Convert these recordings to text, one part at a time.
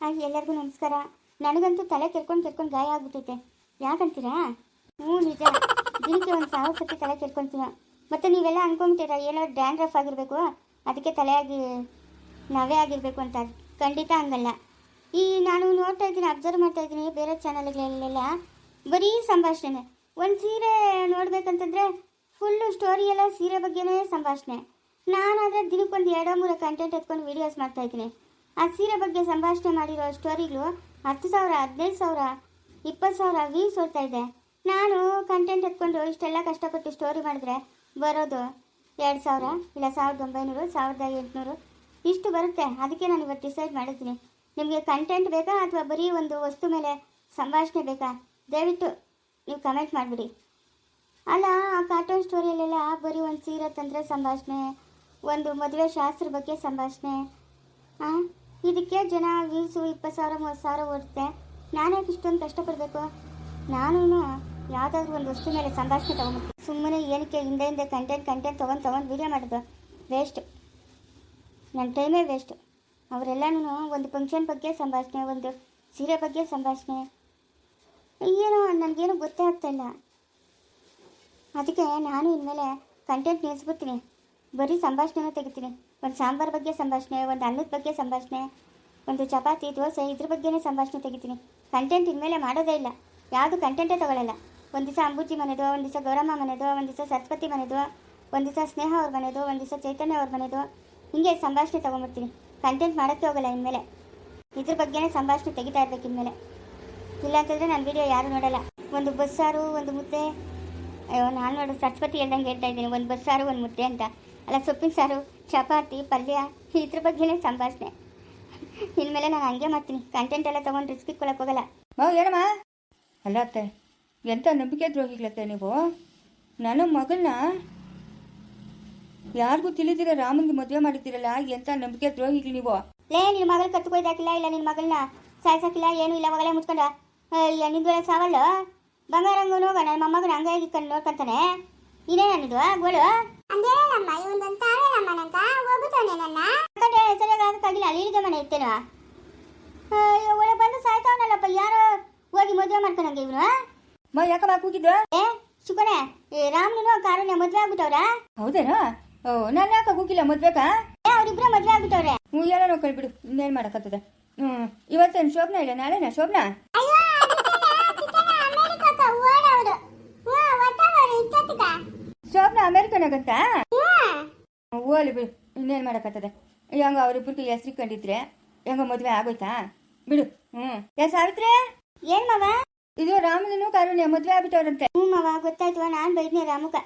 ಎಲ್ಲರಿಗೂ ನಮಸ್ಕಾರ. ನನಗಂತೂ ತಲೆ ಕೆರ್ಕೊಂಡು ಕೆರ್ಕೊಂಡು ಗಾಯ ಆಗ್ಬಿಟ್ಟೈತೆ. ಯಾಕಂತೀರಾ? ಹ್ಞೂ, ನಿಜ. ದಿನಕ್ಕೆ ಒಂದು ಸಾವಿರ ಸತಿ ತಲೆ ಕೆರ್ಕೊಂತೀನ ಮತ್ತು ನೀವೆಲ್ಲ ಅನ್ಕೊಂತೀರ ಏನೋ ಡ್ಯಾಂಡ್ರಫ್ ಆಗಿರಬೇಕು, ಅದಕ್ಕೆ ತಲೆಯಾಗಿ ನಾವೇ ಆಗಿರಬೇಕು ಅಂತ. ಖಂಡಿತ ಹಂಗಲ್ಲ. ಈ ನಾನು ನೋಡ್ತಾ ಇದ್ದೀನಿ, ಅಬ್ಸರ್ವ್ ಮಾಡ್ತಾ ಇದ್ದೀನಿ, ಬೇರೆ ಚಾನಲ್ಗಳಲ್ಲೆಲ್ಲ ಬರೀ ಸಂಭಾಷಣೆ ಒಂದು ಸೀರೆ ನೋಡ್ಬೇಕಂತಂದ್ರೆ ಫುಲ್ಲು ಸ್ಟೋರಿ ಎಲ್ಲ ಸೀರೆ ಬಗ್ಗೆನೇ ಸಂಭಾಷಣೆ. ನಾನಾದರೆ ದಿನಕ್ಕೊಂದು ಎರಡೋ ಮೂರು ಕಂಟೆಂಟ್ ಎತ್ಕೊಂಡು ವೀಡಿಯೋಸ್ ಮಾಡ್ತಾ ಇದ್ದೀನಿ. ಆ ಸೀರೆ ಬಗ್ಗೆ ಸಂಭಾಷಣೆ ಮಾಡಿರೋ ಸ್ಟೋರಿಗಳು ಹತ್ತು ಸಾವಿರ, ಹದಿನೈದು ಸಾವಿರ, ಇಪ್ಪತ್ತು ಸಾವಿರ ವ್ಯೂಸ್ ಓಡ್ತಾ ಇದೆ. ನಾನು ಕಂಟೆಂಟ್ ಎತ್ಕೊಂಡು ಇಷ್ಟೆಲ್ಲ ಕಷ್ಟಪಟ್ಟು ಸ್ಟೋರಿ ಮಾಡಿದ್ರೆ ಬರೋದು ಎರಡು ಸಾವಿರ ಇಲ್ಲ ಸಾವಿರದ ಒಂಬೈನೂರು, ಸಾವಿರದ ಎಂಟುನೂರು. ಇಷ್ಟು ಬರುತ್ತೆ. ಅದಕ್ಕೆ ನಾನು ಇವತ್ತು ಡಿಸೈಡ್ ಮಾಡಿದ್ದೀನಿ. ನಿಮಗೆ ಕಂಟೆಂಟ್ ಬೇಕಾ ಅಥವಾ ಬರೀ ಒಂದು ವಸ್ತು ಮೇಲೆ ಸಂಭಾಷಣೆ ಬೇಕಾ? ದಯವಿಟ್ಟು ನೀವು ಕಮೆಂಟ್ ಮಾಡಿಬಿಡಿ. ಅಲ್ಲ, ಆ ಕಾರ್ಟೂನ್ ಸ್ಟೋರಿಯಲ್ಲೆಲ್ಲ ಬರೀ ಒಂದು ಸೀರೆ ತಂದರೆ ಸಂಭಾಷಣೆ, ಒಂದು ಮದುವೆ ಶಾಸ್ತ್ರ ಬಗ್ಗೆ ಸಂಭಾಷಣೆ ಹಾಂ ಇದಕ್ಕೆ ಜನ ವ್ಯೂಸು ಇಪ್ಪತ್ತು ಸಾವಿರ, ಮೂವತ್ತು ಸಾವಿರ ಓಡುತ್ತೆ. ನಾನೇ ಇಷ್ಟೊಂದು ಕಷ್ಟಪಡಬೇಕು? ನಾನು ಯಾವುದಾದ್ರೂ ಒಂದು ವಸ್ತು ಮೇಲೆ ಸಂಭಾಷಣೆ ತೊಗೊಂಡ್ಬಿಟ್ಟು ಸುಮ್ಮನೆ ಏನಕ್ಕೆ ಹಿಂದೆ ಹಿಂದೆ ಕಂಟೆಂಟ್ ಕಂಟೆಂಟ್ ತೊಗೊಂಡು ತೊಗೊಂಡು ವೀಡಿಯೋ ಮಾಡೋದು? ವೇಸ್ಟ್ ನನ್ನ ಟೈಮೇ ವೇಸ್ಟ್ ಅವರೆಲ್ಲನೂ ಒಂದು ಫಂಕ್ಷನ್ ಬಗ್ಗೆ ಸಂಭಾಷಣೆ, ಒಂದು ಸೀರೆ ಬಗ್ಗೆ ಸಂಭಾಷಣೆ. ಏನೋ ನನಗೇನು ಗೊತ್ತೇ ಆಗ್ತಾ ಇಲ್ಲ. ಅದಕ್ಕೆ ನಾನು ಇನ್ಮೇಲೆ ಕಂಟೆಂಟ್ ನಿಲ್ಲಿಸ್ಬಿಡ್ತೀನಿ ಬರೀ ಸಂಭಾಷಣೆನೂ ತೆಗಿತೀನಿ. ಒಂದು ಸಾಂಬಾರ್ ಬಗ್ಗೆ ಸಂಭಾಷಣೆ, ಒಂದು ಅನ್ನದ ಬಗ್ಗೆ ಸಂಭಾಷಣೆ, ಒಂದು ಚಪಾತಿ, ದೋಸೆ, ಇದ್ರ ಬಗ್ಗೆನೇ ಸಂಭಾಷಣೆ ತೆಗಿತೀನಿ. ಕಂಟೆಂಟ್ ಇನ್ಮೇಲೆ ಮಾಡೋದೇ ಇಲ್ಲ. ಯಾವುದು ಕಂಟೆಂಟೇ ತಗೊಳ್ಳಲ್ಲ ಒಂದು ದಿವಸ ಅಂಬುಜಿ ಮನೆದು, ಒಂದು ದಿವಸ ಗೌರಮ್ಮ ಮನೆದು, ಒಂದು ದಿವಸ ಸರಸ್ವತಿ ಮನೆದು, ಒಂದು ದಿವಸ ಸ್ನೇಹ ಅವ್ರ ಮನೆದು, ಒಂದು ದಿವಸ ಚೈತನ್ಯ ಅವ್ರ ಮನೆದು, ಹೀಗೆ ಸಂಭಾಷಣೆ ತೊಗೊಂಡ್ಬಿಡ್ತೀನಿ ಕಂಟೆಂಟ್ ಮಾಡೋಕ್ಕೆ ಹೋಗಲ್ಲ ಇನ್ಮೇಲೆ. ಇದ್ರ ಬಗ್ಗೆನೇ ಸಂಭಾಷಣೆ ತೆಗಿತಾ ಇರಬೇಕು ಇನ್ಮೇಲೆ. ಇಲ್ಲ ಅಂತಂದರೆ ನನ್ನ ವಿಡಿಯೋ ಯಾರು ನೋಡಲ್ಲ. ಒಂದು ಬಸ್ಸಾರು, ಒಂದು ಮುದ್ದೆ. ಅಯ್ಯೋ, ನಾನು ನೋಡು, ಸರಸ್ವತಿ ಹೇಳ್ದಂಗೆ ಹೇಳ್ತಾ ಇದ್ದೀನಿ. ಒಂದು ಬಸ್ಸಾರು, ಒಂದು ಮುದ್ದೆ ಅಂತ. ಅಲ್ಲ, ಸೊಪ್ಪಿನ ಸಾರು. ಚಪಾತಿ ಪಲ್ಯ ಇದ್ರ ಬಗ್ಗೆನೇ ಸಂಭಾಷಣೆ. ಇನ್ಮೇಲೆ ನಾನು ಹಂಗೆ ಮಾಡ್ತೀನಿ. ಕಂಟೆಂಟ್ ಎಲ್ಲ ತೊಗೊಂಡು ರಿಸ್ಕಿ ಇಟ್ಕೊಳಕ್ಕೆ ಹೋಗಲ್ಲ. ಮಾ ಏನಮ್ಮ ಅಲ್ಲ ಅತ್ತೆ ಎಂಥ ನಂಬಿಕೆ ದ್ರೋಹಿಗಳತ್ತೆ ನೀವು? ನನ್ನ ಮಗಳನ್ನ ಯಾರಿಗೂ ತಿಳಿದಿರ ರಾಮನ್ಗೆ ಮದುವೆ ಮಾಡಿದ್ದೀರಲ್ಲ ಎಂಥ ನಂಬಿಕೆ ದ್ರೋಹಿಗಳು ನೀವು? ಲೇ ನಿನ್ನ ಮಗಳ ಕತ್ಕೊಯ್ದಾಕಿಲ್ಲ ಇಲ್ಲ ನಿನ್ನ ಮಗಳನ್ನ ಸಾಯ್ಸಾಕಿಲ್ಲ ಏನು ಇಲ್ಲ ಮಗಳೇ ಮುಚ್ಕೊಂಡ. ಅಯ್ಯ ನಿಂದು ಸಾವಲ್ಲ? ಬಂಗಾರಂಗೂ ಹೋಗ ನನ್ನ ಮೊಮ್ಮಗನ ಹಂಗಾಗಿ ಇಟ್ಕೊಂಡು ನೋಡ್ಕೊಂತಾನೆ. ಇದೇ ನನ್ನದು ಗೋಳು? ಆಳಮ್ಮ ನಂತ ಹೋಗುತ್ತಾನೆ ನನ್ನ? ಯಾಕಂದ್ರೆ ಸರಿಯಾಗಿ ಆಗಕ್ಕಾಗಿಲ್ಲ ಅಲ್ಲಿಗೆ ಮನೆ ಇತ್ತೇನು ಒಳ್ಳೆ ಬಂದು ಸಾಯ್ತಾವನಲ್ಲಪ್ಪ ಯಾರೋ ಹೋಗಿ ಮದುವೆ ಮಾಡ್ಕೊಂಡಂಗೆ ಇವನು ಮಾ ಯಾಕಮ್ಮ ಕೂಗಿದ್ದು ಏ ಶಿವನೇ ಏ ರಾಮ್ನು ಕಾರಣ ಮದುವೆ ಆಗ್ಬಿಟ್ಟವ್ರ? ಹೌದೇನೋ? ಓ ನಾನು ಯಾಕೆ ಕೂಗಿಲ್ಲ ಮದ್ಬೇಕಾ ಏ ಅವ್ರಿಬ್ರು ಮದುವೆ ಆಗ್ಬಿಟ್ಟವ್ರೆ. ಹ್ಞೂ ಏನೋ ಕಳ್ಬಿಡು ಇನ್ನೇನು ಮಾಡೋಕ್ಕತ್ತದೆ ಹ್ಞೂ ಇವತ್ತೇನು ಶೋಭನಾ ಇಲ್ಲ ನಾಳೆನಾ ಶೋಭನಾ? ಶೋಭನಾ ಅಮೇರಿಕನಾಗತ್ತಾ? ಅಲ್ಲಿ ಬಿಡು ಇನ್ನೇನು ಮಾಡೋಕ್ಕತ್ತದೆ ಹೆಂಗ ಅವ್ರಿಬ್ರಿಗೆ ಹೆಸ್ರು ಕಂಡಿದ್ರೆ ಹೆಂಗ ಮದುವೆ ಆಗೋಯ್ತಾ? ಬಿಡು. ಹ್ಞೂ. ಯಾ ಸಾವಿತ್ರಿ! ಏನ್ ಮಾವ? ಇದು ರಾಮನೂ ಕಾರುಣ್ಯ ಮದುವೆ ಆಗ್ಬಿಟ್ಟವ್ರಂತೆ. ಹ್ಞೂ ಮಾವ ಗೊತ್ತಾಯ್ತು. ನಾನು ಬೈದ್ನೆ ರಾಮುಕ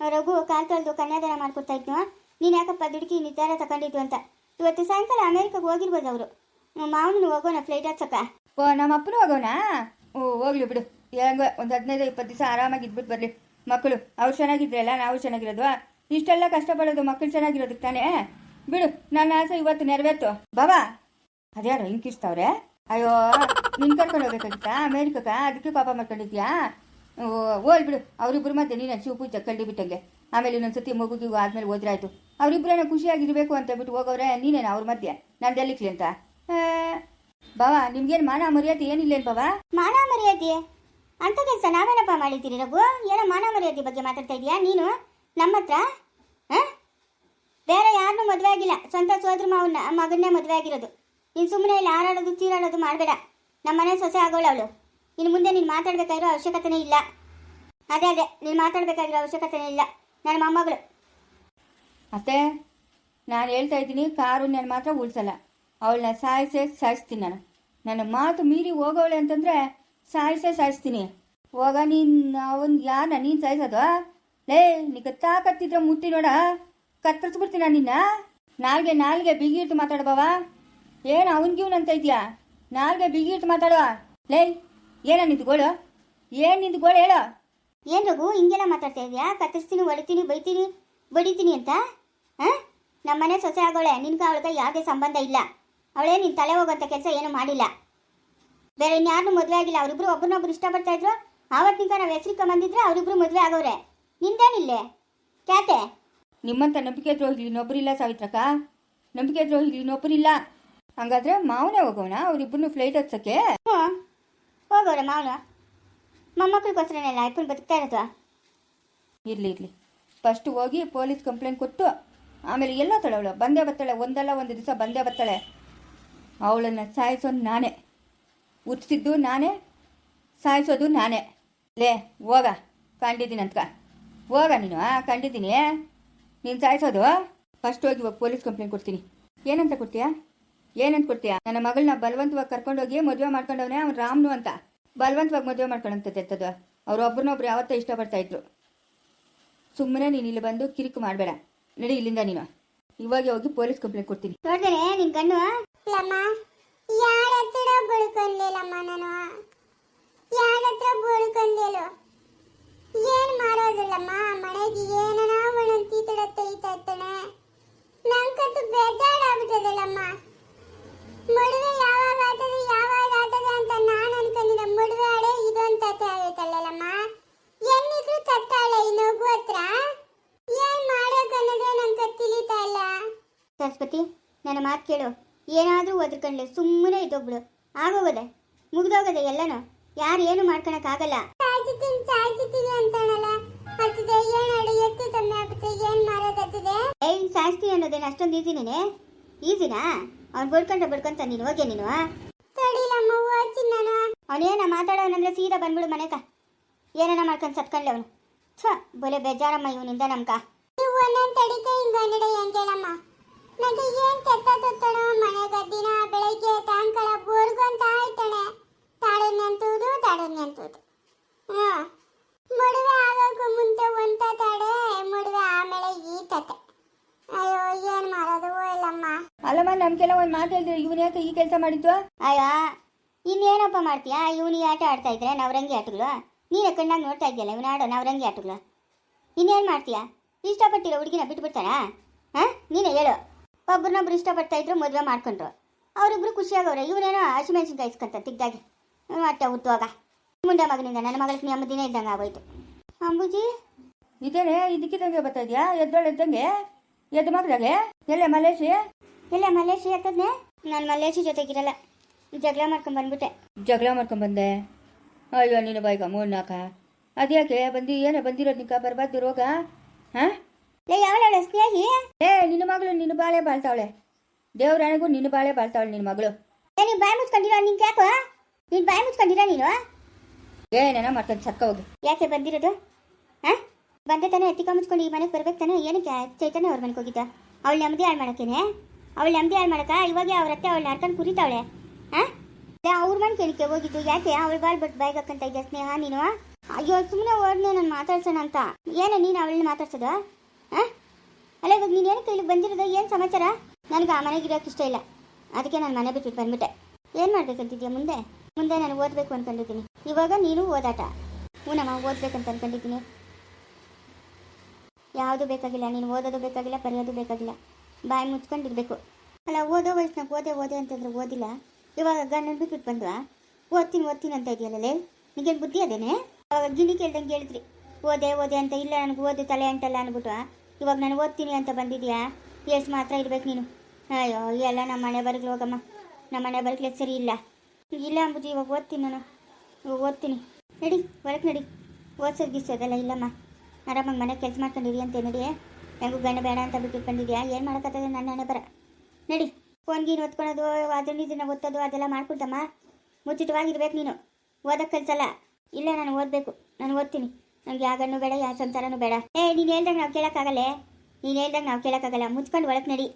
ರಘು ಕಾಲ್ ತೊಳೆದು ಕನ್ಯಾದಾನ ಮಾಡ್ಕೊಡ್ತಾ ಇದ್ನು? ನೀನು ಯಾಕಪ್ಪ ದುಡುಕಿ ನಿರ್ಧಾರ ತಗೊಂಡಿದ್ದು ಅಂತ? ಇವತ್ತು ಸಾಯಂಕಾಲ ಅಮೇರಿಕಾಗೆ ಹೋಗಿರ್ಬೋದು ಅವರು. ಮಾವನ ಹೋಗೋಣ ಫ್ಲೈಟ್ ಹಚ್ಚಕ್ಕ ಓ ನಮ್ಮ ಅಪ್ಪನೂ ಹೋಗೋಣ? ಓ ಹೋಗ್ಲಿ ಬಿಡು. ಹೆಂಗ ಒಂದು ಹದಿನೈದು ಇಪ್ಪತ್ತು ದಿವಸ ಆರಾಮಾಗಿ ಇದ್ಬಿಟ್ಟು ಬರಲಿ. ಮಕ್ಕಳು ಅವ್ರು ಚೆನ್ನಾಗಿದ್ರಲ್ಲ ನಾವು ಚೆನ್ನಾಗಿರೋದು? ಇಷ್ಟೆಲ್ಲ ಕಷ್ಟಪಡೋದು ಮಕ್ಕಳು ಚೆನ್ನಾಗಿರೋದಕ್ಕೆ ತಾನೇ? ಬಿಡು ನನ್ನ ಆಸೆ ಇವತ್ತು ನೆರವೇರ್ತು. ಬಾಬಾ! ಅದ್ಯಾರೋ ಹಿಂಗಿರ್ತಾವ್ರೆ ಅಯ್ಯೋ, ನಿನ್ ಕರ್ಕೊಂಡು ಹೋಗ್ಬೇಕಾಗಿತ್ತ? ಅಮೇರಿಕಕ್ಕ? ಅದಕ್ಕೆ ಪಾಪ ಮಾಡ್ಕೊಂಡಿದ್ಯಾ ಓ, ಹೋಲ್ ಬಿಡು, ಅವರಿಬ್ರು ಮತ್ತೆ ನೀನು ಶಿವ ಪೂಜೆ ಕಳ್ಳಿ ಬಿಟ್ಟಂಗೆ. ಆಮೇಲೆ ಇನ್ನೊಂದ್ಸತಿ ಮಗುಗಿಗೂ ಆದ್ಮೇಲೆ ಹೋದ್ರಾಯ್ತು. ಖುಷಿಯಾಗಿ ಖುಷಿಯಾಗಿರ್ಬೇಕು ಅಂತ ಬಿಟ್ಟು ಹೋಗೋರೆ ನೀನೇನ ಅವ್ರ ಮಧ್ಯ? ನಾನು ಎಲ್ಲಿಕ್ಲಿ ಅಂತ. ಬಾವಾ ನಿಮ್ಗೇನು ಮಾನ ಮರ್ಯಾದೆ ಏನಿಲ್ಲೇನು ಬಾವಾ ಮಾನ ಮರ್ಯಾದೆ? ಅಂತ ಕೆಲಸ ನಾವೇನಪ್ಪ ಮಾಡಿದ್ದೀರಿ ರಘು? ಏನೋ ಮಾನ ಮರ್ಯಾದೆ ಬಗ್ಗೆ ಮಾತಾಡ್ತಾ ಇದೀಯಾ ನೀನು? ನಮ್ಮ ಹತ್ರ? ಬೇರೆ ಯಾರನ್ನೂ ಮದುವೆ ಆಗಿಲ್ಲ. ಸ್ವಂತ ಸೋದ್ರ ಮಾವನ್ನ, ಮಗನ್ನೇ ಮದುವೆ ಆಗಿರೋದು. ನೀನು ಸುಮ್ಮನೆ ಇಲ್ಲಿ ಹಾರಾಡೋದು ತೀರಾಡೋದು ಮಾಡಬೇಡ. ನಮ್ಮ ಮನೆ ಸೊಸೆ ಆಗೋಳು ಅವಳು. ಇನ್ನು ಮುಂದೆ ನೀನು ಮಾತಾಡ್ಬೇಕಾಗಿರೋ ಅವಶ್ಯಕತೆನೇ ಇಲ್ಲ. ಅದೇ ಅದೇ. ನೀನು ಮಾತಾಡ್ಬೇಕಾಗಿರೋ ಅವಶ್ಯಕತೆನೇ ಇಲ್ಲ. ನನ್ನ ಮೊಮ್ಮಗಳು. ಅತ್ತೆ, ನಾನು ಹೇಳ್ತಾ ಇದ್ದೀನಿ, ಕಾರು ನಾನು ಮಾತ್ರ ಉಳಿಸಲ್ಲ. ಅವಳನ್ನ ಸಾಯಿಸೇ ಸಾಯಿಸ್ತೀನಿ ನಾನು. ನನ್ನ ಮಾತು ಮೀರಿ ಹೋಗೋಳೆ ಅಂತಂದರೆ ಸಾಯಿಸೇ ಸಾಯಿಸ್ತೀನಿ. ಹೋಗ, ನೀನು, ಅವನ್ ಯಾರನ್ನ ನೀನು ಸಾಯಿಸೋದು? ಲೇ, ನೀ ತಾಕತ್ತಿದ್ರೆ ಮುಟ್ಟಿ ನೋಡ. ಕತ್ತರಿಸ್ಬಿಡ್ತೀನ ನಿನ್ನ? ನಾಲ್ಗೆ ನಾಲ್ಗೆ ಬಿಗಿಟ್ಟು ಮಾತಾಡು ಬಾವ. ಏನು ಅವನ್ಗಿವ್ನು ಅಂತ ಇದೆಯಾ? ನಾಲ್ಗೆ ಬಿಗಿಟ್ಟು ಮಾತಾಡುವ. ಲೇ, ಏನ ನಿಂದು ಗೋಳು? ಏನು ನಿಂದು ಗೋಳು ಹೇಳು. ಏನು ರಘು, ಹಿಂಗೆಲ್ಲ ಮಾತಾಡ್ತಾ ಇದೆಯಾ? ಕತ್ತರಿಸ್ತೀನಿ ಹೊಡಿತೀನಿ ಬೈತೀನಿ, ಬಡಿತೀನಿ ಅಂತ? ಹಾಂ? ನಮ್ಮನೆ ಸೊಸೆ ಆಗೋಳೆ, ನಿನ್ಗೆ ಅವಳಿಗೆ ಯಾವುದೇ ಸಂಬಂಧ ಇಲ್ಲ. ಅವಳೇ ನಿನ್ ತಲೆ ಹೋಗೋಂಥ ಕೆಲಸ ಏನು ಮಾಡಿಲ್ಲ. ಬೇರೆ ಇನ್ಯಾರನ್ನೂ ಮದುವೆ ಆಗಿಲ್ಲ. ಅವರಿಬ್ರು ಒಬ್ಬರನ್ನೊಬ್ರು ಇಷ್ಟಪಡ್ತಾ ಇದ್ರು. ಆವತ್ತಿನ ನಾವು ಹೆಸರಿಗೆ ಬಂದಿದ್ರೆ ಅವರಿಬ್ರು ಮದುವೆ ಆಗೋರೆ. ನಿಂದೇನಿಲ್ಲೇ? ಕ್ಯಾತೆ? ನಿಮ್ಮಂಥ ನಂಬಿಕೆ ದ್ರೋಹಿಗಳು ಇನ್ನೊಬ್ಬರಿಲ್ಲ ಸಾವಿತ್ರಕ್ಕ? ನಂಬಿಕೆ ದ್ರೋಹಿಗಳು ಇನ್ನೊಬ್ಬರಿಲ್ಲ ಹಂಗಾದ್ರೆ ಮಾವನೇ ಹೋಗೋಣ ಅವರಿಬ್ಬರು ಫ್ಲೈಟ್ ಹತ್ಸಕ್ಕೆ? ಹ್ಞೂ ಮಾವನ ಮಾವನು. ಮೊಮ್ಮಕ್ಳಿಗೋಸ್ಕರನೆಲ್ಲ ಅಪ್ಪನ ಬದುಕ್ತಾ ಇರೋದು. ಇರಲಿ ಇರಲಿ. ಫಸ್ಟ್ ಹೋಗಿ ಪೊಲೀಸ್ ಕಂಪ್ಲೇಂಟ್ ಕೊಟ್ಟು ಆಮೇಲೆ ಎಲ್ಲ ಅವಳು ಬಂದೇ ಬರ್ತಾಳೆ ಒಂದಲ್ಲ ಒಂದು ದಿವಸ ಬಂದೇ ಬರ್ತಾಳೆ ಅವಳನ್ನು ಸಾಯಿಸೋದು ನಾನೇ. ಹುಟ್ಟಿಸಿದ್ದು ನಾನೇ ಸಾಯಿಸೋದು ನಾನೇ. ಲೇ ಹೋಗ. ಕಂಡಿದ್ದೀನಿ ಅಂತಕ. ಹೋಗ ನೀನು ಕಂಡಿದ್ದೀನಿ. ನೀನು ಸಾಯಿಸೋದು? ಫಸ್ಟ್ ಹೋಗಿ ಇವಾಗ ಪೊಲೀಸ್ ಕಂಪ್ಲೇಂಟ್ ಕೊಡ್ತೀನಿ. ಏನಂತ ಕೊಡ್ತೀಯಾ? ಏನಂತ ಕೊಡ್ತೀಯಾ? ನನ್ನ ಮಗಳನ್ನ ಬಲವಂತವಾಗಿ ಕರ್ಕೊಂಡೋಗಿ ಮದುವೆ ಮಾಡ್ಕೊಂಡವನೇ ಅವ್ನು ರಾಮ್ನು ಅಂತ. ಬಲವಂತವಾಗಿ ಮದುವೆ ಮಾಡ್ಕೊಂಡಂತದ್ದು ಅವ್ರು ಒಬ್ರನ್ನೊಬ್ರು ಯಾವತ್ತೂ ಇಷ್ಟಪಡ್ತಾ ಇದ್ರು. ಸುಮ್ಮನೆ ನೀನು ಇಲ್ಲಿ ಬಂದು ಕಿರಿಕು ಮಾಡಬೇಡ. ನಡಿ ಇಲ್ಲಿಂದ ನೀನು. ಇವಾಗ ಹೋಗಿ ಪೊಲೀಸ್ ಕಂಪ್ಲೇಂಟ್ ಕೊಡ್ತೀನಿ. ನೋಡಿದ್ರೆ ನಿನ್ ಲಮ್ಮ, ಯಾರ ಹತ್ರ ನಾನು? ಏನ್ ಮಾಡೋದಿಲ್ಲಮ್ಮ, ಮನೆಗೆ ಏನನ ಒಂದೊಂದು ತೀತಡ ತೆಗಿತಾ ಇರ್ತಾನೆ. ನಂಗಂತೂ ಬೇಜಾರಾಗ್ಬಿಟ್ಟದಲ್ಲಮ್ಮ ಮದುವೆ ಯಾವಾಗ ಆಗ್ತದೆ ಯಾವಾಗ ಆಗ್ತದೆ ಅಂತ ನಾನು ಅನ್ಕೊಂಡಿದ್ದೆ. ಮದುವೆ ಆಡೆ ಇದೊಂದು ತತೆ ಆಗೈತಲ್ಲಮ್ಮ ಎನ್ನಿದ್ರು ತತ್ತಾಳೆ ಈ ನಗು ಹತ್ರ. ಏನ್ ಮಾಡೋಕನ್ನೋದೇ ನಂಗೆ ತಿಳಿತಾ ಇಲ್ಲ. ಸರಸ್ವತಿ, ನನ್ನ ಮಾತು ಕೇಳು. ಏನಾದರೂ ಒದ್ರಕಂಡ್ಲೆ ಸುಮ್ಮನೆ ಇದ್ದೋಗ್ಬಿಡು. ಆಗೋಗದೆ, ಮುಗ್ದೋಗದೆ ಎಲ್ಲನೂ. ಯಾರು ಏನು ಮಾಡ್ಕೊಳಕ್ಕಾಗಲ್ಲ. ಸಾಯಿಸ್ತೀನಿ ಅನ್ನೋದೇನು ಅಷ್ಟೊಂದು ಈಸಿನೇ ಈಸಿನಾ ಅವ್ನು ಬಡ್ಕೊಂಡ್ರೆ ಬಡ್ಕೊಂತ ನೀನು ಹೋಗೆ ನೀನು ಅವನೇನ ಮಾತಾಡೋನಂದ್ರೆ ಸೀದಾ ಬಂದ್ಬಿಡು ಮನೆಕ. ಏನೇನ ಮಾಡ್ಕೊಂಡು ಸತ್ಕೊಂಡ್ಲೆ ಅವನು. ಛ ಬೊಲೆ ಬೇಜಾರಮ್ಮ ಇವನಿಂದ ನಮ್ಕ. ಬೆಳಗ್ಗೆ ಸಾಯಂಕಾಲ ಬೋರ್ಗೊಂತ ಆಯ್ತಾನೆ ತಾಳೆ ನೆಂತುದು ತಾಡು ನೆಂತುದು ಹ್ಮ್ ಮದುವೆ ಆಗೋಕ್ಕೂ ಮುಂಚೆ ಒಂತ ತಾಡೆ ಮದುವೆ ಆಮೇಲೆ ಈ ತತೆ ಅಯ್ಯೋ ಏನ್ ಮಾಡೋದು ಓಯ್ಲಮ್ಮ ಅಲ್ಲಮ್ಮ ನಮ್ಗೆಲ್ಲ ಒಂದು ಮಾತು ಹೇಳಿದ್ರೆ ಇವನ್ ಯಾಕೆ ಈ ಕೆಲಸ ಮಾಡಿದ್ದು? ಅಯ್ಯ ಇನ್ನೇನಪ್ಪ ಮಾಡ್ತೀಯಾ? ಇವನು ಆಟ ಆಡ್ತಾ ಇದ್ರೆ ನವರಂಗಿ ಆಟಗಳು. ನೀನು ಕಣ್ಣಾಗ ನೋಡ್ತಾ ಇದೆಯಲ್ಲ ಇವನು ಆಡೋ ನವರಂಗಿ ಆಟಗಳು? ಇನ್ನೇನು ಮಾಡ್ತೀಯಾ? ಇಷ್ಟಪಟ್ಟಿರೋ ಹುಡುಗಿನ ಬಿಟ್ಬಿಡ್ತಾರಾ ಹಾಂ? ನೀನೇ ಹೇಳು. ಒಬ್ರನ್ನೊಬ್ರು ಇಷ್ಟಪಡ್ತಾ ಇದ್ರು ಮದುವೆ ಮಾಡ್ಕೊಂಡ್ರು. ಅವರಿಬ್ರು ಖುಷಿಯಾಗವ್ರೆ ಇವ್ರೇನೋ ಹಸಿಮೆಣಸಿನ್ಕಾಯಿ ಇಸ್ಕೊಂತ ತಿಗ್ದಾಗೆ. ಅಟ್ಟ ಹುಟ್ಟುವಾಗ ಮುಂದೆ ಮಗನಿಂದ ನನ್ನ ಮಗಳಿಗೆ ದಿನ ಇದ್ದಂಗೆ ಆಗೋಯ್ತು. ಅಂಬುಜಿ? ಇದೇನೆ ಇದಕ್ಕಿದಂಗೆ ಬರ್ತಾ ಇದೆಯಾ? ಎದ್ದೊಳ ಎದ್ದಂಗೆ? ಎದ್ದು ಮಗದಾಗೆ ಎಲ್ಲೇ ಮಲೇಶಿ? ಇಲ್ಲ ಮಲೇಶಿ ಯಾಕದ್ನೆ ನಾನು ಮಲೇಶಿ ಜೊತೆಗಿರಲ್ಲ. ಜಗಳ ಮಾಡ್ಕೊಂಡು ಬಂದ್ಬಿಟ್ಟೆ. ಜಗಳ ಮಾಡ್ಕೊಂಡ್ ಬಂದೆ. ಅಯ್ಯೋ ನೀನು ಬಾಯ್ಗ ಮೂರ್ನಾಕ ಅದ್ಯಾಕೆ? ಬಂದಿ ಏನ ಬಂದಿರೋದು ನಿಕ್ಕ ಬರ್ಬಾರ್ದು ರೋಗ? ಹಾಂ? ಲೇ ಯಾವಳ ಸ್ನೇಹಿ? ಏ ನಿನ್ನ ಮಗಳು ನಿನ್ನ ಬಾಳೆ ಬಾಳ್ತಾವಳೆ. ದೇವ್ರಾಣಿಗೂ ನಿನ್ನ ಬಾಳೆ ಬಾಳ್ತಾವಳೆ ನಿನ್ನ ಮಗಳು. ಏ ನೀನ್ ಬಾಯಿ ಮುಚ್ಕೊಂಡಿರೋ ನಿನ್ ಕ್ಯಾಕೋ ನೀನ್ ಬಾಯಿ ಮುಚ್ಕೊಂಡಿರೋ ನೀನು? ಏನೇನ ಮಾಡ್ಕೊಂಡು ಸಕ್ಕ ಹೋಗಿ. ಯಾಕೆ ಬಂದಿರೋದು? ಹಾ? ಬಂದೆ ತಾನೇ ಎತ್ತಿಕ ಮುಚ್ಕೊಂಡು ಈ ಮನೆಗೆ ಬರ್ಬೇಕು ತಾನೆ? ಏನಕ್ಕೆ? ಚೈತನ್ಯ ಅವ್ರ ಮನೆಗೆ ಹೋಗಿದ್ದ. ಅವಳು ನೆಮ್ಮದಿ ಹಾಳು ಮಾಡಕ್ಕೇನೆ? ಅವಳು ನಂಬಿ ಹಾಳು ಮಾಡಕ ಇವಾಗ ಅವ್ರ ಅತ್ತೆ ಅವಳು ನಡ್ಕೊಂಡು ಕುರಿತಾವಳೆ. ಹಾಂ ಅವ್ರ ಮನೆ ಕೇಳಿಕೆ ಹೋಗಿದ್ದು ಯಾಕೆ? ಅವಳು ಬಾಳ್ ಬಿಟ್ಟು ಬಾಯ್ಗಕ್ಕಂತ ಇದ್ದ ಸ್ನೇಹ ನೀನು? ಅಯ್ಯೋ ಸುಮ್ಮನೆ ಓಡ್ನೆ ನಾನು ಮಾತಾಡ್ಸೋಣ ಅಂತ. ಏನು ನೀನು ಅವಳನ್ನ ಮಾತಾಡ್ಸೋದು? ಹಾ ಅಲ್ಲ ಇವಾಗ ನೀನು ಏನಕ್ಕೆ ಇಲ್ಲಿ ಬಂದಿರೋದು? ಏನು ಸಮಾಚಾರ? ನನಗೆ ಆ ಮನೆಗೆ ಇರೋಕೆ ಇಷ್ಟ ಇಲ್ಲ. ಅದಕ್ಕೆ ನಾನು ಮನೆ ಬಿಟ್ಟು ಬಂದ್ಬಿಟ್ಟೆ. ಏನು ಮಾಡ್ಬೇಕಂತಿದ್ಯಾ ಮುಂದೆ? ಮುಂದೆ ನಾನು ಓದಬೇಕು ಅನ್ಕೊಂಡಿದ್ದೀನಿ. ಇವಾಗ ನೀನು ಓದಾಟ. ಹ್ಞೂನಮ್ಮ ಓದ್ಬೇಕಂತ ಅನ್ಕೊಂಡಿದ್ದೀನಿ. ಯಾವುದು ಬೇಕಾಗಿಲ್ಲ, ನೀನು ಓದೋದು ಬೇಕಾಗಿಲ್ಲ, ಬರೆಯೋದು ಬೇಕಾಗಿಲ್ಲ. ಬಾಯಿ ಮುಚ್ಕೊಂಡಿರ್ಬೇಕು. ಅಲ್ಲ, ಓದೋ ವಯಸ್ಸಿನಾಗ ಓದೆ ಓದೆ ಅಂತಂದ್ರೆ ಓದಿಲ್ಲ. ಇವಾಗ ಗಂಡನ ಬಿಟ್ಬಿಟ್ಟು ಬಂದ್ವಾ? ಓದ್ತೀನಿ ಓದ್ತೀನಿ ಅಂತ ಇದೆಯಲ್ಲೇ ನಿಗೇನು ಬುದ್ಧಿ ಅದೇನೆ? ಅವಾಗ ಗಿಣಿ ಕೇಳ್ದಂಗೆ ಹೇಳಿದ್ರಿ. ಓದೆ ಓದೆ ಅಂತ ಇಲ್ಲ, ನನಗೆ ಓದು ತಲೆ ಅಂಟಲ್ಲ ಅಂದ್ಬಿಟ್ಟು ಇವಾಗ ನಾನು ಓದ್ತೀನಿ ಅಂತ ಬಂದಿದ್ಯಾ? ಎಷ್ಟು ಮಾತ್ರ ಇರ್ಬೇಕು ನೀನು? ಅಯ್ಯೋ, ಎಲ್ಲ ನಮ್ಮ ಮನೆ ಬರಗ್ಲಿ ಹೋಗಮ್ಮ. ನಮ್ಮ ಮನೆ ಬರಗ್ಲೆ ಸರಿ ಇಲ್ಲ. ಇಲ್ಲ ಅಂಬುದು ಇವಾಗ ಓದ್ತೀನಿ ನಾನು. ಇವಾಗ ಓದ್ತೀನಿ. ನಡಿ ಒಳಗೆ ನಡಿ. ಓದ್ಸೋದು ಗೀಸೋದಲ್ಲ ಇಲ್ಲಮ್ಮ. ಆರಾಮಾಗಿ ಮನೆ ಕೆಲಸ ಮಾಡ್ಕೊಂಡಿರಿ ಅಂತ ನಡಿ ಹೆಂಗೂ ಗಂಡ ಬೇಡ ಅಂತ ಬಿಟ್ಟು ಬಂದಿದ್ಯಾ ಏನು ಮಾಡೋಕ್ಕತ್ತದೆ ನನ್ನ ಹಣೆ ಬರ ನಡಿ ಫೋನ್ ಗೀನ್ ಓದ್ಕೊಳೋದು ಅದನ್ನ ಇದನ್ನ ಓದ್ತೋದು ಅದೆಲ್ಲ ಮಾಡ್ಕೊಳ್ತಮ್ಮ. ಮುಚ್ಚಿಟವಾಗಿರ್ಬೇಕು ನೀನು. ಓದಕ್ಕೆ ಕಲಿಸಲ್ಲ. ಇಲ್ಲ, ನಾನು ಓದಬೇಕು. ನಾನು ಓದ್ತೀನಿ. ನನಗೆ ಯಾವ ಗಣ್ಣು ಬೇಡ, ಯಾವ ಸಂಸಾರನೂ ಬೇಡ. ಏ, ನೀನು ಹೇಳ್ದಂಗೆ ನಾವು ಕೇಳೋಕ್ಕಾಗಲ್ಲೇ? ನೀನು ಹೇಳ್ದಂಗೆ ನಾವು ಕೇಳೋಕ್ಕಾಗಲ್ಲ. ಮುಚ್ಕೊಂಡು ಒಳಗೆ ನಡಿ.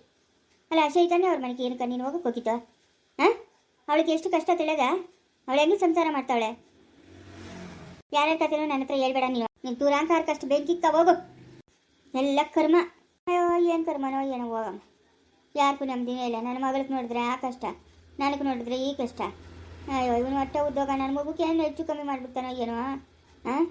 ಅಲ್ಲ ಶೈತಾನೆ ಅವ್ರ ಮನೆಗೆ ಏನಕ್ಕ? ನೀನು ಹೋಗಕ್ಕೆ ಹೋಗಿತ್ತು ಹಾಂ? ಅವಳಿಗೆ ಎಷ್ಟು ಕಷ್ಟ ತಿಳಿದ ಅವಳು ಹೆಂಗೆ ಸಂಸಾರ ಮಾಡ್ತಾವಳೆ? ಯಾರ್ಯಾರ ಕಥೆನೂ ನನ್ನ ಹತ್ರ ಹೇಳ್ಬೇಡ ನೀನು. ನೀನು ಬೆಂಕಿ ಬೆಂಕಿಕ್ಕ ಹೋಗು. ಎಲ್ಲ ಕರ್ಮ. ಅಯ್ಯೋ ಏನು ಕರ್ಮನೋ ಏನೋ ಹೋಗ ಯಾರಿಗೂ ನಮ್ದಿನೇ ಇಲ್ಲ. ನನ್ನ ಮಗಳಿಗೆ ನೋಡಿದ್ರೆ ಆ ಕಷ್ಟ. ನನಗೆ ನೋಡಿದ್ರೆ ಈ ಕಷ್ಟ. ಅಯ್ಯೋ ಇವನು ಹೊಟ್ಟೆ ಉದ್ಯೋಗ. ನನ್ನ ಮಗುಗೆ ಏನು ಹೆಚ್ಚು ಕಮ್ಮಿ ಮಾಡ್ಬಿಡ್ತಾನೋ ಏನೋ ಹಾಂ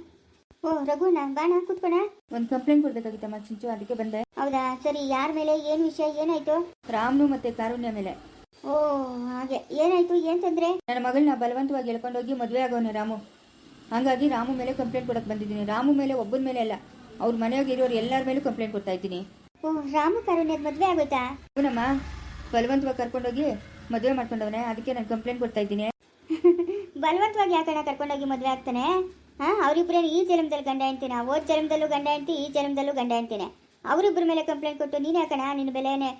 ಓ ರಘುನ ಬಾಣ ಕೂತ್ಕೋಣ ಒಂದು ಕಂಪ್ಲೇಂಟ್ ಕೊಡ್ಬೇಕಾಗಿತ್ತಮ್ಮ ಚಿಂಚು ಅದಕ್ಕೆ ಬಂದೆ. ಹೌದಾ? ಸರಿ ಯಾರ ಮೇಲೆ ಏನು ವಿಷಯ ಏನಾಯ್ತು? ರಾಮ್ನು ಮತ್ತೆ ಕಾರುಣ್ಯ ಮೇಲೆ. ಓ ಹಾಗೆ. ಏನಾಯ್ತು? ಏನ್ ತಂದ್ರೆ? ನನ್ನ ಮಗಳನ್ನ ಬಲವಂತವಾಗಿ ಎಳ್ಕೊಂಡೋಗಿ ಮದುವೆ ಆಗೋನೆ ರಾಮು. ಹಾಗಾಗಿ ರಾಮು ಮೇಲೆ ಕಂಪ್ಲೇಂಟ್ ಕೊಡಕ್ಕೆ ಬಂದಿದ್ದೀನಿ. ರಾಮು ಮೇಲೆ ಒಬ್ಬನ ಮೇಲೆ ಅಲ್ಲ. ಅವ್ರ ಮನೆಯಾಗ ಇರೋರು ಎಲ್ಲರ ಮೇಲೂ ಕಂಪ್ಲೇಂಟ್ ಕೊಡ್ತಾ ಇದ್ದೀನಿ. ಓ ರಾಮ ಕಾರುಣ್ಯದ ಮದುವೆ ಆಗೋಯ್ತಾ? ಅವನಮ್ಮ ಬಲವಂತವಾಗಿ ಕರ್ಕೊಂಡೋಗಿ ಮದುವೆ ಮಾಡ್ಕೊಂಡವನೆ. ಅದಕ್ಕೆ ನಾನು ಕಂಪ್ಲೇಂಟ್ ಕೊಡ್ತಾ ಇದ್ದೀನಿ. ಬಲವಂತವಾಗಿ ಯಾಕಣ್ಣ ಕರ್ಕೊಂಡೋಗಿ ಮದುವೆ ಆಗ್ತಾನೆ? ಹಾ ಅವರಿಬ್ಬರೇ ಈ ಜನ್ಮದಲ್ಲಿ ಗಂಡ ಅಂತೀನಿ ಓದ್ ಜನ್ಮದಲ್ಲೂ ಗಂಡ ಹೆಂಡ್ತಿ ಈ ಜನ್ಮದಲ್ಲೂ ಗಂಡ ಹೆಂಡ್ತಿನೇ. ಅವರಿಬ್ಬರ ಮೇಲೆ ಕಂಪ್ಲೇಂಟ್ ಕೊಟ್ಟು ನೀನೇ ಯಾಕಣ್ಣ ನಿನ್ನ ಬೆಲೆನೇ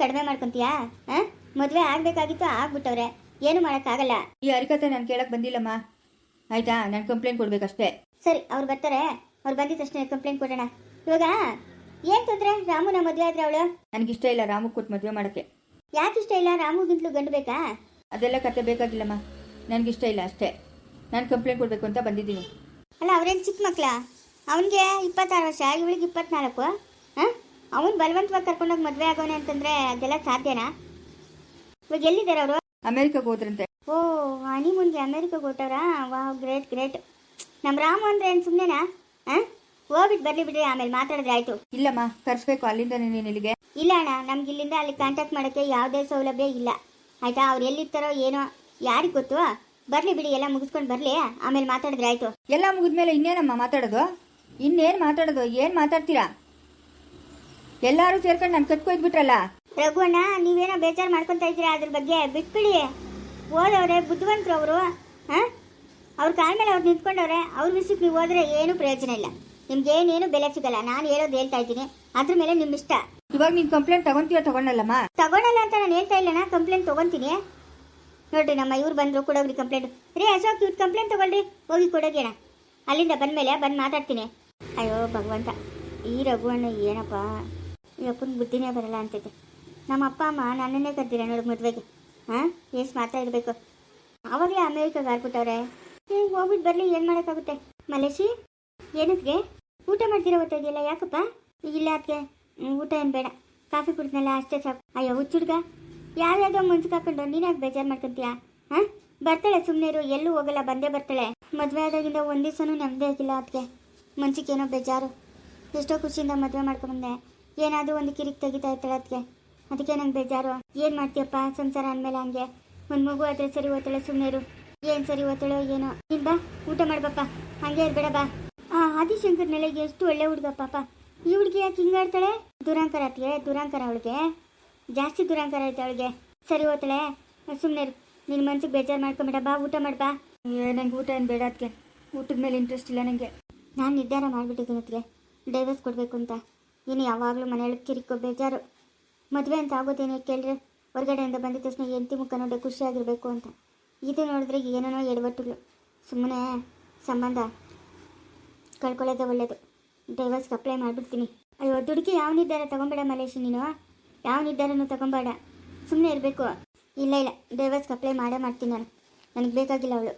ಕಡಿಮೆ ಮಾಡ್ಕೊಂತೀಯಾ? ಮದ್ವೆ ಮದುವೆ ಆಗಬೇಕಾಗಿತ್ತು ಆಗ್ಬಿಟ್ಟವ್ರೆ. ಏನು ಮಾಡೋಕ್ಕಾಗಲ್ಲ. ಈ ಹರಿಕತೆ ನಾನು ಕೇಳಕ್ಕೆ ಬಂದಿಲ್ಲಮ್ಮ. ಆಯ್ತಾ? ನಾನು ಕಂಪ್ಲೇಂಟ್ ಕೊಡ್ಬೇಕಷ್ಟೇ. ಸರಿ ಅವ್ರು ಬರ್ತಾರೆ. ಅವ್ರು ಬಂದಿದ ತಕ್ಷಣ ಕಂಪ್ಲೇಂಟ್ ಕೊಡೋಣ. ಇವಾಗ ಏನು ತೊಂದರೆ? ರಾಮುನ ಮದುವೆ ಆದ್ರೆ ಅವಳು? ನನಗಿಷ್ಟ ಇಲ್ಲ ರಾಮು ಕೊಟ್ಟು ಮದುವೆ ಮಾಡೋಕ್ಕೆ. ಯಾಕೆ ಇಷ್ಟ ಇಲ್ಲ ರಾಮುಗಿಂತಲೂ ಗಂಡು ಬೇಕಾ? ಅದೆಲ್ಲ ಕತೆ ಬೇಕಾಗಿಲ್ಲಮ್ಮ. ನನಗಿಷ್ಟ ಇಲ್ಲ ಅಷ್ಟೇ. ನಾನು ಕಂಪ್ಲೇಂಟ್ ಕೊಡಬೇಕು ಅಂತ ಬಂದಿದ್ದೀನಿ. ಅಲ್ಲ ಅವ್ರೇನು ಚಿಕ್ಕ ಮಕ್ಳ? ಅವನಿಗೆ ಇಪ್ಪತ್ತಾರು ವರ್ಷ ಇವಳಿಗೆ ಇಪ್ಪತ್ನಾಲ್ಕು. ಹಾಂ? ಅವನು ಬಲವಂತವಾಗಿ ಕರ್ಕೊಂಡೋಗಿ ಮದುವೆ ಆಗೋನೆ ಅಂತಂದರೆ ಅದೆಲ್ಲ ಸಾಧ್ಯನಾ? ಇವಾಗ ಎಲ್ಲಿದ್ದಾರೆ ಅವರು? ಅಮೇರಿಕಾಗೆ ಹೋದ್ರಂತೆ. ಓ ಮುಂದೆ ಅಮೇರಿಕಾಗೆ ಹೊಟ್ಟವ್ರಾ ವಾ ಗ್ರೇಟ್ ಗ್ರೇಟ್ ನಮ್ಮ ರಾಮು ಅಂದರೆ ಏನು ಸುಮ್ಮನೆನಾ ಹಾಂ? ಹೋಗ್ಬಿಟ್ಟು ಬರಲಿ ಬಿಡ್ರಿ ಆಮೇಲೆ ಮಾತಾಡಿದ್ರೆ ಆಯಿತು. ಇಲ್ಲಮ್ಮ ಕರ್ಸ್ಬೇಕು ಅಲ್ಲಿಂದ ನೀನು ಇಲ್ಲಿಗೆ. ಇಲ್ಲ ಅಣ್ಣ ನಮ್ಗೆ ಇಲ್ಲಿಂದ ಅಲ್ಲಿ ಕಾಂಟ್ಯಾಕ್ಟ್ ಮಾಡೋಕ್ಕೆ ಯಾವುದೇ ಸೌಲಭ್ಯ ಇಲ್ಲ. ಆಯಿತಾ ಅವ್ರು ಎಲ್ಲಿರ್ತಾರೋ ಏನೋ ಯಾರಿಗೆ ಗೊತ್ತು? ಬರಲಿ ಬಿಡಿ ಎಲ್ಲ ಮುಗಿಸ್ಕೊಂಡು ಬರಲಿ ಆಮೇಲೆ ಮಾತಾಡಿದ್ರೆ ಆಯಿತು. ಎಲ್ಲ ಮುಗಿದ್ಮೇಲೆ ಇನ್ನೇನಮ್ಮ ಮಾತಾಡೋದು? ಇನ್ನೇನು ಮಾತಾಡೋದು ಏನು ಮಾತಾಡ್ತೀರಾ? ಎಲ್ಲರೂ ಸೇರ್ಕೊಂಡು ನಾನು ಕಟ್ಕೊಯ್ದ್ಬಿಟ್ರಲ್ಲ ರಘುವಣ್ಣ ನೀವೇನೋ ಬೇಜಾರು ಮಾಡ್ಕೊತಾ ಇದ್ದೀರಾ ಅದ್ರ ಬಗ್ಗೆ? ಬಿಟ್ಬಿಡಿ. ಓದವ್ರೆ ಬುದ್ಧಿವಂತರು ಅವರು. ಹಾಂ? ಅವ್ರ ಕಾಲ ಮೇಲೆ ಅವ್ರು ನಿಂತ್ಕೊಂಡವ್ರೆ ಅವ್ರ ವಿಷಯಕ್ಕೆ ನೀವು ಹೋದ್ರೆ ಏನೂ ಪ್ರಯೋಜನ ಇಲ್ಲ. ನಿಮ್ಗೆ ಏನೇನು ಬೆಲೆ ಸಿಗಲ್ಲ. ನಾನು ಹೇಳೋದು ಹೇಳ್ತಾ ಇದ್ದೀನಿ. ಅದ್ರ ಮೇಲೆ ನಿಮ್ಮ ಇಷ್ಟ. ಇವಾಗ ನೀನು ಕಂಪ್ಲೇಂಟ್ ತಗೊಂತೀಯ ತಗೊಂಡಲ್ಲಮ್ಮ ತಗೊಳಲ್ಲ ಅಂತ ನಾನು ಹೇಳ್ತಾ ಇಲ್ಲ ನಾ ಕಂಪ್ಲೇಂಟ್ ತಗೊಂತೀನಿ. ನೋಡ್ರಿ ನಮ್ಮ ಇವ್ರು ಬಂದರು ಕೊಡೋಗ್ರಿ ಕಂಪ್ಲೇಂಟ್ ರೀ ಅಶೋಕ್ ಇವ್ರು ಕಂಪ್ಲೇಂಟ್ ತಗೊಳ್ರಿ. ಹೋಗಿ ಕೊಡೋಗಿ ಅಣ್ಣ ಅಲ್ಲಿಂದ ಬಂದಮೇಲೆ ಬಂದು ಮಾತಾಡ್ತೀನಿ. ಅಯ್ಯೋ ಭಗವಂತ. ಈ ರಘುವಣ್ಣ ಏನಪ್ಪ? ಈ ಅಪ್ಪನ ಬುದ್ಧಿನೇ ಬರಲ್ಲ ಅಂತೈತೆ ನಮ್ಮ ಅಪ್ಪ ಅಮ್ಮ ನನ್ನನ್ನೇ ಕರ್ತೀರ ನೋಡಿ ಮದುವೆಗೆ. ಹಾಂ? ಎಷ್ಟು ಮಾತಾಡಬೇಕು. ಅವರೇ ಅಮೇರಿಕಾಗೆ ಹಾರ್ಬಿಟ್ಟವ್ರೆ ಹ್ಞೂ ಹೋಗ್ಬಿಟ್ಟು ಬರಲಿ, ಏನು ಮಾಡೋಕ್ಕಾಗುತ್ತೆ? ಮಲೇಶಿ, ಏನಕ್ಕೆ? ಊಟ ಮಾಡ್ತೀರಾ ಓದ್ತಾ ಇದೆಯಲ್ಲ ಯಾಕಪ್ಪ? ಇಲ್ಲ ಅದಕ್ಕೆ ಊಟ ಏನು ಬೇಡ. ಕಾಫಿ ಕುಡಿದ್ನಲ್ಲ, ಅಷ್ಟೇ ಸಾಕು. ಅಯ್ಯೋ, ಹುಚ್ಚುಡ್ಗ. ಯಾವ್ಯಾವ್ದೋ ಮುಂಚೆ ಹಾಕೊಂಡು ನೀನಾಗ ಬೇಜಾರು ಮಾಡ್ಕೊಂತೀಯ? ಹಾಂ? ಬರ್ತಾಳೆ ಸುಮ್ಮನೆ ಇರು, ಎಲ್ಲೂ ಹೋಗಲ್ಲ, ಬಂದೇ ಬರ್ತಾಳೆ. ಮದುವೆ ಆದಾಗಿಂದ ಒಂದು ದಿವಸನೂ ನೆಮ್ಮದಿ ಆಗಿಲ್ಲ ಅದಕ್ಕೆ ಮನ್ಸಿಗೆ ಏನೋ ಬೇಜಾರು. ಎಷ್ಟೋ ಖುಷಿಯಿಂದ ಮದುವೆ ಮಾಡ್ಕೊಂಬಂದೆ. ಏನಾದರೂ ಒಂದು ಕಿರಿಕ್ ತೆಗಿತಾ ಇರ್ತಾಳೆ ಅದಕ್ಕೆ ಅದಕ್ಕೆ ನಂಗೆ ಬೇಜಾರು. ಏನು ಮಾಡ್ತೀಯಪ್ಪ? ಸಂಸಾರ ಅಂದಮೇಲೆ ಹಂಗೆ. ಒಂದು ಮಗು ಆದರೆ ಸರಿ ಓದ್ತಾಳೆ ಸುಮ್ಮನೆ ಇರು. ಏನು ಸರಿ ಓದ್ತಾಳೋ ಏನೋ? ಇಲ್ಲ ಬಾ, ಊಟ ಮಾಡ್ಬಪ್ಪ ಹಂಗೆ ಇರ್ಬೇಡ, ಬಾ. ಆ ಆದಿಶಂಕರ್ ನೆಲೆಗೆ ಎಷ್ಟು ಒಳ್ಳೆ ಹುಡುಗ ಪಾಪ. ಈ ಹುಡುಗಿ ಯಾಕೆ ಹಿಂಗಾಡ್ತಾಳೆ ದುರಾಂಕರ ಆತಿಗೆ, ದುರಾಂಕರ ಅವಳಿಗೆ. ಜಾಸ್ತಿ ದುರಾಂಕರ ಐತೆ ಅವಳಿಗೆ. ಸರಿ ಓದ್ತಾಳೆ ಸುಮ್ಮನೆ ನಿನ್ನ ಮನ್ಸಿಗೆ ಬೇಜಾರು ಮಾಡ್ಕೊಂಬೇಡ, ಬಾ, ಊಟ ಮಾಡ್ಬಾ ನಂಗೆ ಊಟ ಏನು ಬೇಡ ಅದಕ್ಕೆ ಊಟದ ಮೇಲೆ ಇಂಟ್ರೆಸ್ಟ್ ಇಲ್ಲ ನನಗೆ ನಾನು ನಿರ್ಧಾರ ಮಾಡಿಬಿಟ್ಟಿದ್ದೀನಿ ಅದಕ್ಕೆ ಡೈವರ್ಸ್ ಕೊಡಬೇಕು ಅಂತ. ಏನು ಯಾವಾಗಲೂ ಮನೆಯೊಳಗೆ ಕಿರಿಕೋ ಬೇಜಾರು. ಮದುವೆ ಅಂತ ಆಗೋದೇನು ಕೇಳಿದ್ರೆ ಹೊರಗಡೆಯಿಂದ ಬಂದಿದ ತಕ್ಷಣ ಎಂತಿ ಮುಖ ನೋಡಿ ಖುಷಿಯಾಗಿರಬೇಕು ಅಂತ. ಇದು ನೋಡಿದ್ರೆ ಏನೇನೋ ಎಡವಟ್ಟುಗಳು ಸುಮ್ಮನೆ ಸಂಬಂಧ ಕಳ್ಕೊಳ್ಳೋದೇ ಒಳ್ಳೇದು. ಡೈವರ್ಸ್ಗೆ ಅಪ್ಲೈ ಮಾಡಿಬಿಡ್ತೀನಿ. ಅಯ್ಯೋ, ದುಡುಕಿ ಯಾವ ನಿರ್ಧಾರ ತಗೊಂಬೇಡ ಮಲೇಶಿ ನೀನು? ಯಾವ ನಿರ್ಧಾರನೂ ತಗೊಂಬೇಡ. ಸುಮ್ಮನೆ ಇರಬೇಕು. ಇಲ್ಲ ಇಲ್ಲ ಡೈವರ್ಸ್ಗೆ ಅಪ್ಲೈ ಮಾಡೇ ಮಾಡ್ತೀನಿ ನಾನು. ನನಗೆ ಬೇಕಾಗಿಲ್ಲ ಅವಳು.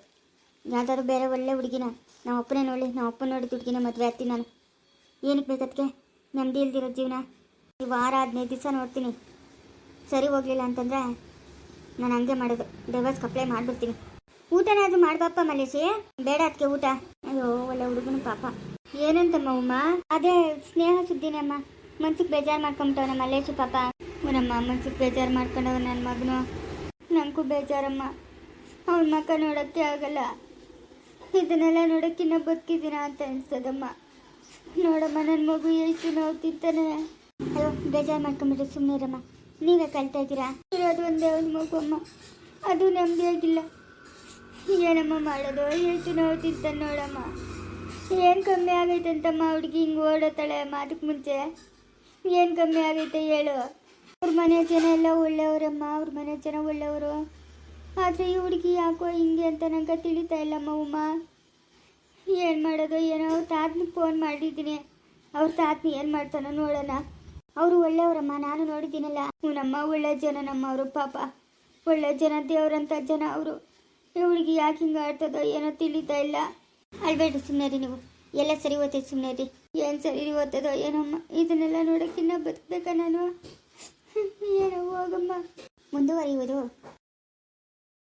ಯಾವ್ದಾದ್ರು ಬೇರೆ ಒಳ್ಳೆ ಹುಡುಗಿನ ನಾವು ಅಪ್ಪನೇ ನೋಡಿ, ನಾವು ಅಪ್ಪ ನೋಡಿ ಹುಡುಗಿನ ಮದುವೆ ಆಗ್ತೀನಿ ನಾನು. ಏನಕ್ಕೆ ಬೇಕದಕ್ಕೆ ನೆಮ್ಮದಿ ಇಲ್ದಿರೋ ಜೀವನ. ಈ ವಾರ ಹದಿನೈದು ದಿವಸ ನೋಡ್ತೀನಿ. ಸರಿ ಹೋಗಲಿಲ್ಲ ಅಂತಂದರೆ ನಾನು ಹಂಗೆ ಮಾಡೋದು. ಡೈವರ್ಸ್ಗೆ ಅಪ್ಲೈ ಮಾಡಿಬಿಡ್ತೀನಿ. ಊಟನಾದ್ರೂ ಮಾಡ್ಬಪ್ಪ ಮಲೇಶಿ ಬೇಡ ಅದಕ್ಕೆ ಊಟ. ಅಯ್ಯೋ, ಒಳ್ಳೆ ಹುಡುಗನು ಪಾಪ. ಏನಂತಮ್ಮ ಉಮ್ಮ ಅದೇ ಸ್ನೇಹ ಸುದ್ದಿನಮ್ಮ ಮನ್ಸಿಗೆ ಬೇಜಾರು ಮಾಡ್ಕೊಂಬಿಟ್ಟವನ ಮಲೇಶಿ ಪಾಪ. ಅವನಮ್ಮ ಮನ್ಸಿಗೆ ಬೇಜಾರು ಮಾಡ್ಕೊಂಡವ ನನ್ನ ಮಗನು. ನನಗೂ ಬೇಜಾರಮ್ಮ. ಅವನ ಮಕ್ಕ ನೋಡೋಕ್ಕೆ ಆಗಲ್ಲ. ಇದನ್ನೆಲ್ಲ ನೋಡೋಕ್ಕಿನ್ನ ಬದುಕಿದ್ದೀನ ಅಂತ ಅನ್ಸ್ತದಮ್ಮ. ನೋಡಮ್ಮ ನನ್ನ ಮಗು ಎಷ್ಟು ನೋವು ತಿಂತಾನೆ. ಅಯ್ಯೋ, ಬೇಜಾರು ಮಾಡ್ಕೊಂಬಿಟ್ರೆ ಸುಮ್ಮನೆ ಇರಮ್ಮ ನೀವೇ ಕಲ್ತಾ ಇದ್ದೀರಾ? ಇರೋದು ಒಂದೇ ಒಂದು ಮಗು ಅಮ್ಮ. ಅದು ನೆಮ್ಮದಿಯಾಗಿಲ್ಲ ಏನಮ್ಮ ಮಾಡೋದು ಎಷ್ಟು ತಿಂತಾನೆ ನೋಡಮ್ಮ. ಏನು ಕಮ್ಮಿ ಆಗೈತೆ ಅಂತಮ್ಮ ಹುಡುಗಿ ಹಿಂಗೆ ಓಡೋತಾಳೆ ಅದಕ್ಕೆ ಮುಂಚೆ? ಏನು ಕಮ್ಮಿ ಆಗೈತೆ ಹೇಳು. ಅವ್ರ ಮನೆ ಜನ ಎಲ್ಲ ಒಳ್ಳೆಯವರಮ್ಮ, ಅವ್ರ ಮನೆ ಜನ ಒಳ್ಳೆಯವರು. ಆದರೆ ಈ ಹುಡುಗಿ ಯಾಕೋ ಹಿಂಗೆ ಅಂತ ನಂಗೆ ತಿಳಿತಾ ಇಲ್ಲಮ್ಮ ಉಮ್ಮ ಏನು ಮಾಡೋದು, ಏನೋ ಅವ್ರ ತಾತನಿಗೆ ಫೋನ್ ಮಾಡಿದ್ದೀನಿ. ಅವ್ರ ತಾತನ ಏನು ಮಾಡ್ತಾನೋ ನೋಡೋಣ. ಅವರು ಒಳ್ಳೆಯವರಮ್ಮ ನಾನು ನೋಡಿದ್ದೀನಲ್ಲ. ನಮ್ಮ ಒಳ್ಳೆ ಜನ ನಮ್ಮವರು ಪಾಪ. ಒಳ್ಳೆ ಜನ ದೇವರಂಥ ಜನ ಅವರು. ಇವಳಿಗೆ ಯಾಕೆ ಹಿಂಗೆ ಆಡ್ತದೋ ಏನೋ ತಿಳಿತಾ ಇಲ್ಲ. ಅಳ್ಬೇಡ್ರಿ ಸುಮ್ಮನೆ ರೀ ನೀವು. ಎಲ್ಲ ಸರಿ ಓದ್ತೈತೆ ಸುಮ್ಮನೆ ರೀ ಏನು ಸರಿ ಓದ್ತದೋ ಏನಮ್ಮ ಇದನ್ನೆಲ್ಲ ನೋಡೋಕ್ಕಿನ್ನ ಬದುಕಬೇಕಾ ನಾನು? ಏನೋ ಹೋಗಮ್ಮ. ಮುಂದುವರಿಯುವುದು.